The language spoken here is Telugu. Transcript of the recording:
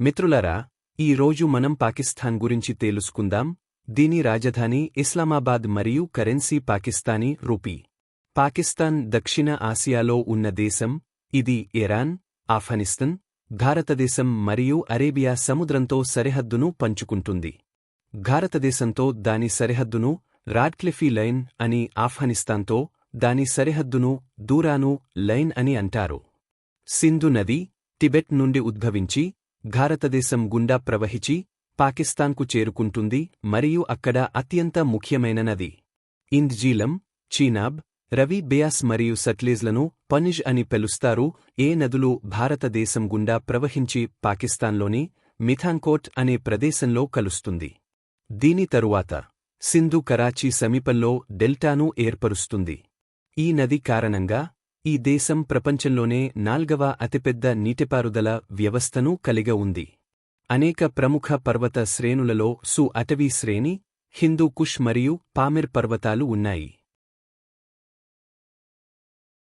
మిత్రులరా ఈ రోజు మనం పాకిస్తాన్ గురించి తేలుసుకుందాం. దీని రాజధాని ఇస్లామాబాద్ మరియు కరెన్సీ పాకిస్తానీ రూపీ. పాకిస్తాన్ దక్షిణ ఆసియాలో ఉన్న దేశం ఇది ఇరాన్ ఆఫ్ఘనిస్తాన్ భారతదేశం మరియు అరేబియా సముద్రంతో సరిహద్దును పంచుకుంటుంది. భారతదేశంతో దాని సరిహద్దును రాడ్క్లిఫీ లైన్ అని ఆఫ్ఘనిస్తాన్తో దాని సరిహద్దును దూరాను లైన్ అని అంటారు. సింధు నది టిబెట్ నుండి ఉద్భవించి భారతదేశం గుండా ప్రవహించి పాకిస్తాన్కు చేరుకుంటుంది మరియు అక్కడ అత్యంత ముఖ్యమైన నది ఇంద్జీలం చీనాబ్ రవి బేయాస్ మరియు సట్లేజ్లను పనిజ్ అని పిలుస్తారు. ఏ నదులు భారతదేశం గుండా ప్రవహించి పాకిస్తాన్లోని మిథాన్కోట్ అనే ప్రదేశంలో కలుస్తుంది. దీని తరువాత సింధు కరాచీ సమీపంలో డెల్టాను ఏర్పరుస్తుంది. ఈ నది కారణంగా ఈ దేశం ప్రపంచంలోనే నాల్గవ అతిపెద్ద నీటిపారుదల వ్యవస్థను కలిగ ఉంది. అనేక ప్రముఖ పర్వత శ్రేణులలో సు అటవీ శ్రేణి హిందూ కుష్ మరియు పామిర్ పర్వతాలు ఉన్నాయి.